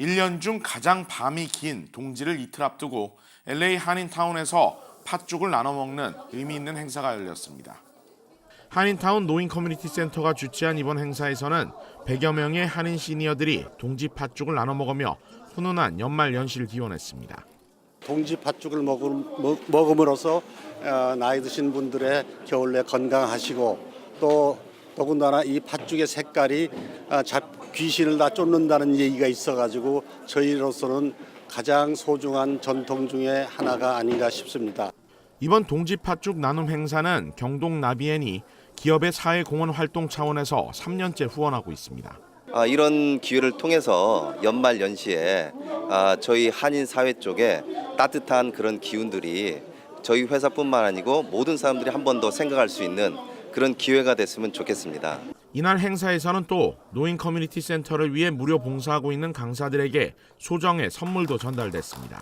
1년 중 가장 밤이 긴 동지를 이틀 앞두고 LA 한인타운에서 팥죽을 나눠 먹는 의미 있는 행사가 열렸습니다. 한인타운 노인 커뮤니티 센터가 주최한 이번 행사에서는 100여 명의 한인 시니어들이 동지 팥죽을 나눠 먹으며 훈훈한 연말 연시를 기원했습니다. 동지 팥죽을 먹음, 먹- 먹음으로써 어, 나이 드신 분들의 겨울에 건강하시고 또 더군다나 이 팥죽의 색깔이 아, 잡- 귀신을 다 쫓는다는 얘기가 있어가지고 저희로서는 가장 소중한 전통 중에 하나가 아닌가 싶습니다. 이번 동지 팥죽 나눔 행사는 경동 나비엔이 기업의 사회공헌 활동 차원에서 3년째 후원하고 있습니다. 아, 이런 기회를 통해서 연말 연시에 아, 저희 한인 사회 쪽에 따뜻한 그런 기운들이 저희 회사뿐만 아니고 모든 사람들이 한 번 더 생각할 수 있는 그런 기회가 됐으면 좋겠습니다. 이날 행사에서는 또 노인 커뮤니티 센터를 위해 무료 봉사하고 있는 강사들에게 소정의 선물도 전달됐습니다.